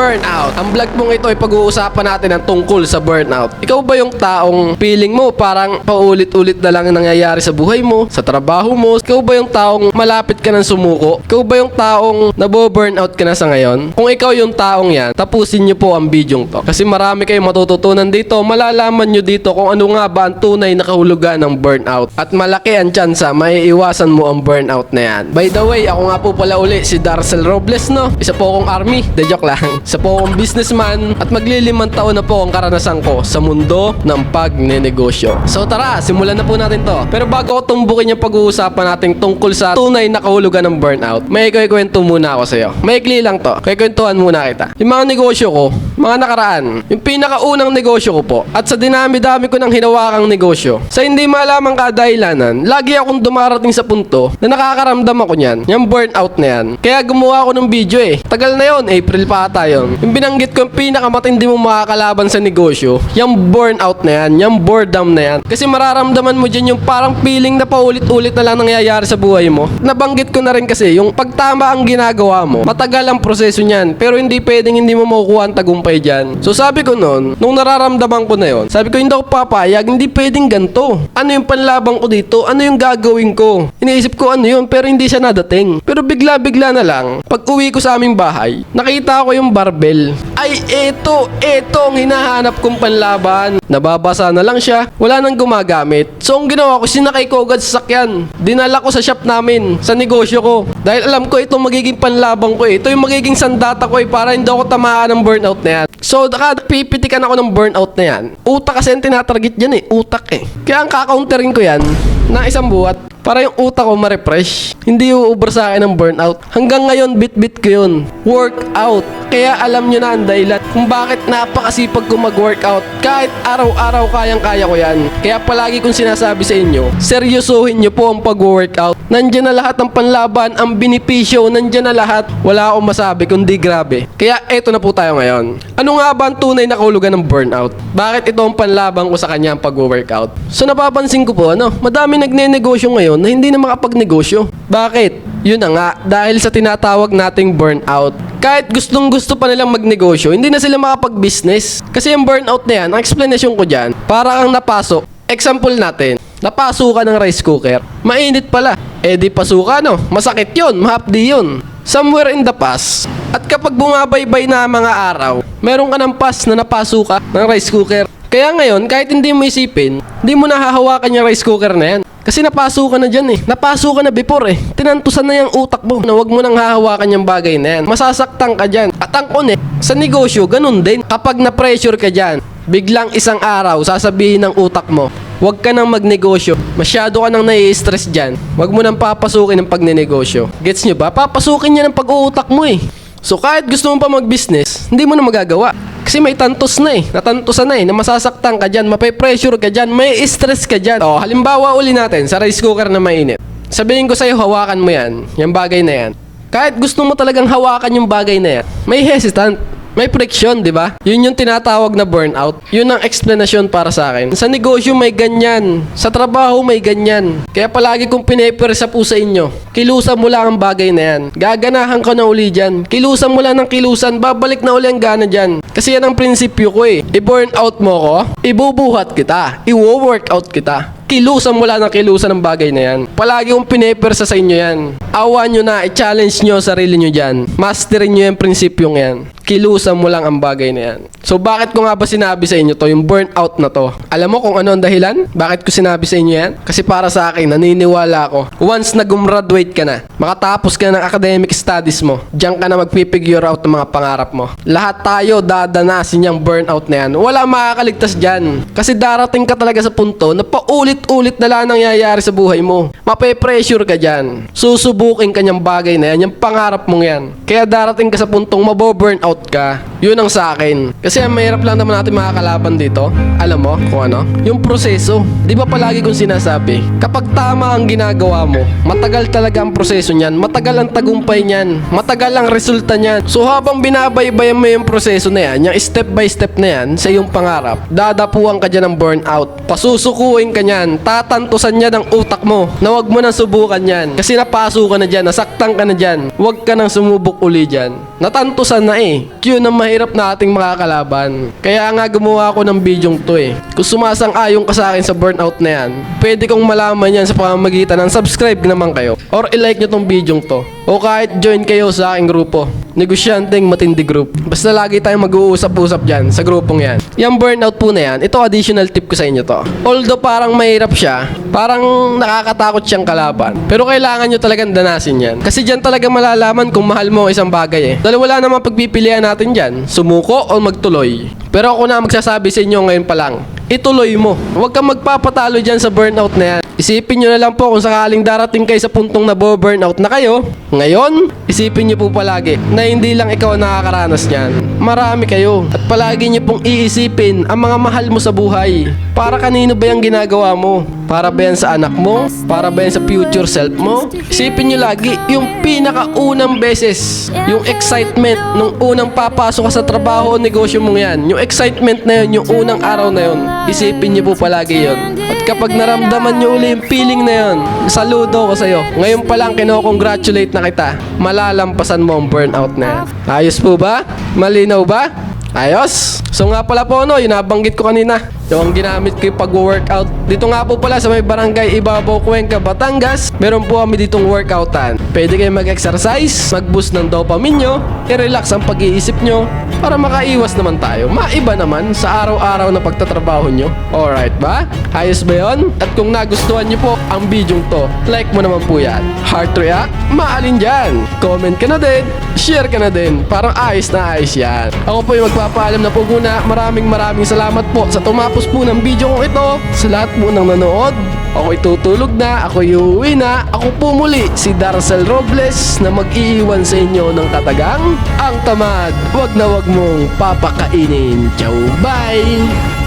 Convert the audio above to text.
burnout. Ang vlog mong ito ay pag-uusapan natin ang tungkol sa burnout. Ikaw ba yung taong feeling mo parang paulit-ulit na lang ang nangyayari sa buhay mo, sa trabaho mo? Ikaw ba yung taong malapit ka ng sumuko? Ikaw ba yung taong nabo-burnout ka na sa ngayon? Kung ikaw yung taong yan, tapusin niyo po ang bidyong to. Kasi marami kayong matututunan dito. Malalaman nyo dito kung ano nga ba ang tunay na kahulugan ng burnout. At malaki ang tsansa, maiiwasan mo ang burnout na yan. By the way, ako nga po pala uli si Darcel Robles, no? Isa po akong army, de joke lang. Isa po akong businessman at maglilimang taon na po ang karanasan ko sa mundo ng pagnenegosyo. So tara, simulan na po natin to. Pero bago ko tumbukin yung pag-uusapan natin tungkol sa tunay na kahulugan ng burnout, may kwento muna ako sa'yo. Maikli lang to. Kikwentuhan muna kita. Yung mga negosyo ko, mga nakaraan, yung pinakaunang negosyo ko po, at sa dinami-dami ko ng hinawakang negosyo, sa hindi malamang kadahilanan, lagi akong dumarating sa punto na nakakaramdam ako niyan, yung burnout na yan. Kaya gumawa ako ng video eh. Tagal na yon, April pa ata yun. Yung binanggit ko yung pinakamatindi mo makakalaban sa negosyo, yung burnout na yan, yung boredom na yan. Kasi mararamdaman mo dyan yung parang feeling na paulit-ulit na lang nangyayari sa buhay mo. Nabanggit ko na rin kasi, yung pagtama ang ginagawa mo, matagal ang proseso niyan, pero hindi pwedeng hindi mo makukuha ang tagumpay dyan. So sabi ko noon, nung nararamdaman ko na yon, sabi ko hindi ako papayag, hindi pwedeng ganto. Ano yung panlabang ko dito? Ano yung gagawin ko? Iniisip ko ano yun, pero hindi siya nadating. Pero bigla-bigla na lang, pag uwi ko sa aming bahay, nakita ko yung barbell. Ay, eto, eto ang hinahanap kong panlaban. Nababasa na lang siya, wala nang gumagamit. So ang ginawa ko, sinakay ko agad sa sakyan. Dinala ko sa shop namin, sa negosyo ko. Dahil alam ko itong magiging panlabang ko eh. Ito yung magiging sandata ko eh, para hindi ako tamaan ng burnout na yan. So, kada pipitikan ako ng burnout na yan, utak kasi ang tinatarget dyan eh, utak eh. Kaya ang kakounterin ko yan, na isang buhat, para yung utak ko ma-refresh. Hindi uubra sa akin ng burnout. Hanggang ngayon, bit-bit ko yun. Workout. Kaya alam nyo na ang dahilan kung bakit napakasipag ko mag-workout. Kahit araw-araw kayang-kaya ko yan. Kaya palagi kong sinasabi sa inyo, seryosohin nyo po ang pag-workout. Nandyan na lahat ng panlaban, ang binipisyo, nandyan na lahat. Wala akong masabi kundi grabe. Kaya eto na po tayo ngayon. Ano nga ba ang tunay na kahulugan ng burnout? Bakit ito ang panlaban ko sa kanya ang pag-workout? So napapansin ko po, ano, madami nagne-negosyo ngayon na hindi na makapagnegosyo. Bakit? Yun na nga, dahil sa tinatawag nating burnout. Kahit gustong gusto pa nilang magnegosyo, hindi na sila makapag-business. Kasi yung burnout na yan, ang explanation ko dyan, para kang napasok. Example natin, napasukan ng rice cooker. Mainit pala. Eh di pasukan no, masakit yun, mahapdi yun. Somewhere in the past, at kapag bumabaybay na mga araw, meron ka ng pass na napasuka ng rice cooker. Kaya ngayon, kahit hindi mo isipin, hindi mo nahahawakan yung rice cooker na yan. Kasi napaso ka na dyan eh. Napaso ka na before eh. Tinantusan na yung utak mo na wag mo nang hahawakan yung bagay na yan. Masasaktan ka dyan. At ang connect, sa negosyo, ganun din. Kapag na-pressure ka dyan, biglang isang araw, sasabihin ng utak mo, Huwag ka nang magnegosyo. Masyado ka nang nai-stress dyan. Huwag mo nang papasukin ng pagnenegosyo. Gets nyo ba? Papasukin niya ng pag-uutak mo eh. So kahit gusto mo pa mag-business, hindi mo na magagawa. Kasi may tantos na eh. Natantosan na eh. Na masasaktan ka dyan. Mape-pressure ka dyan. May stress ka dyan. O, halimbawa uli natin sa rice cooker na mainit. Sabihin ko sa'yo, hawakan mo yan. Yung bagay na yan. Kahit gusto mo talagang hawakan yung bagay na yan, may hesitant. May friction, di ba? Yun yung tinatawag na burnout. Yun ang explanation para sa akin. Sa negosyo may ganyan. Sa trabaho may ganyan. Kaya palagi kong pinepersa po sa inyo. Kilusan mo lang ang bagay na yan. Gaganahan ka na uli dyan. Kilusan mo lang ng kilusan. Babalik na uli ang gana dyan. Kasi yan ang prinsipyo ko eh. I-burn out mo ko, ibubuhat kita. I-workout kita. Kilusan mo lang ng kilusan ng bagay na yan. Palagi kong pinepersa sa inyo yan. Awa nyo na, i-challenge nyo sarili nyo dyan. Masterin nyo yung prinsipyong yan. Kilusan mo lang ang bagay na yan. So bakit ko nga ba sinabi sa inyo to, yung burnout na to? Alam mo kung ano ang dahilan? Bakit ko sinabi sa inyo yan? Kasi para sa akin, naniniwala ako. Once na gumraduate ka na, makatapos ka na ng academic studies mo, diyan ka na magpipigure out ng mga pangarap mo. Lahat tayo dadanasin yung burnout na yan. Wala makakaligtas dyan. Kasi darating ka talaga sa punto na paulit-ulit na lang nangyayari sa buhay mo. Mape-pressure ka dyan. Susubukin ka niyang bagay na yan. Yung pangarap mong yan. Kaya darating ka sa puntong maboburnout ka. Yun ang sa akin. Kasi ang mahirap lang naman natin makakalaban dito. Alam mo kung ano? Yung proseso. Di ba palagi kong sinasabi? Kapag tama ang ginagawa mo, matagal talaga ang proseso niyan. Matagal ang tagumpay niyan. Matagal ang resulta niyan. So habang binabaybayan mo yung proseso na yan, yung step by step na yan sa iyong pangarap, dadapuan ka dyan ng burnout. Pasusukuin ka niyan. Tatantusan niya ng utak mo na wag mo nang subukan yan. Kasi napaso ka na dyan, nasaktan ka na dyan. Huwag ka nang sumubok uli dyan. Natantusan na eh. Yun ang mahirap mahirap na ating makakalaban. Kaya nga gumawa ako ng bidyong to eh. Kung sumasang-ayon ka sa akin sa burnout na yan, pwede kong malaman yan sa pamamagitan ng subscribe naman kayo. Or ilike nyo tong bidyong to. O kahit join kayo sa aking grupo. Negosyanteng Matindi Group. Basta lagi tayong mag-uusap-usap dyan sa grupong yan. Yung burnout po na yan, ito additional tip ko sa inyo to. Although parang mahirap siya, parang nakakatakot siyang kalaban. Pero kailangan nyo talagang danasin yan. Kasi dyan talaga malalaman kung mahal mo ang isang bagay eh. Dahil wala namang pagpipilian natin dyan. Sumuko o magtuloy. Pero ako na magsasabi sa inyo ngayon pa lang. Ituloy mo. Huwag kang magpapatalo dyan sa burnout na yan. Isipin nyo na lang po kung sakaling darating kayo sa puntong na burnout na kayo. Ngayon, isipin nyo po palagi na hindi lang ikaw ang nakakaranas niyan. Marami kayo. At palagi nyo pong iisipin ang mga mahal mo sa buhay. Para kanino ba yung ginagawa mo? Para ba yan sa anak mo? Para ba yan sa future self mo? Isipin nyo lagi yung pinakaunang beses. Yung excitement nung unang papasok ka sa trabaho o negosyo mong yan. Yung excitement na yun, yung unang araw na yun. Isipin nyo po palagi yun. At kapag naramdaman nyo uli yung feeling na yun, saludo ko sa'yo. Ngayon pa lang kinokongratulate na kita. Malalampasan mo ang burnout na yan. Ayos po ba? Malinaw ba? Ayos? So nga pala po no, yung nabanggit ko kanina. Yung ginamit ko pag-workout. Dito nga po pala sa may barangay Ibabaw, Cuenca, Batangas. Meron po kami ditong workoutan. Pwede kayo mag-exercise, mag-boost ng dopamine nyo, i-relax ang pag-iisip nyo, para makaiwas naman tayo. Maiba naman sa araw-araw na pagtatrabaho nyo. Alright ba? Ayos ba yon? At kung nagustuhan nyo po ang bidyong to, like mo naman po yan. Heart react? Maalin dyan. Comment ka na din. Share ka na din. Parang ayos na ayos yan. Ako po yung magpapaalam na po muna. Maraming maraming salamat po sa tumapos po ng video kong ito. Sa lahat po ng nanood. Ako'y tutulog na, ako'y uuwi na. Ako po muli, si Darcel Robles na mag-iiwan sa inyo ng katagang ang tamad. Wag na wag mong papakainin. Ciao, bye!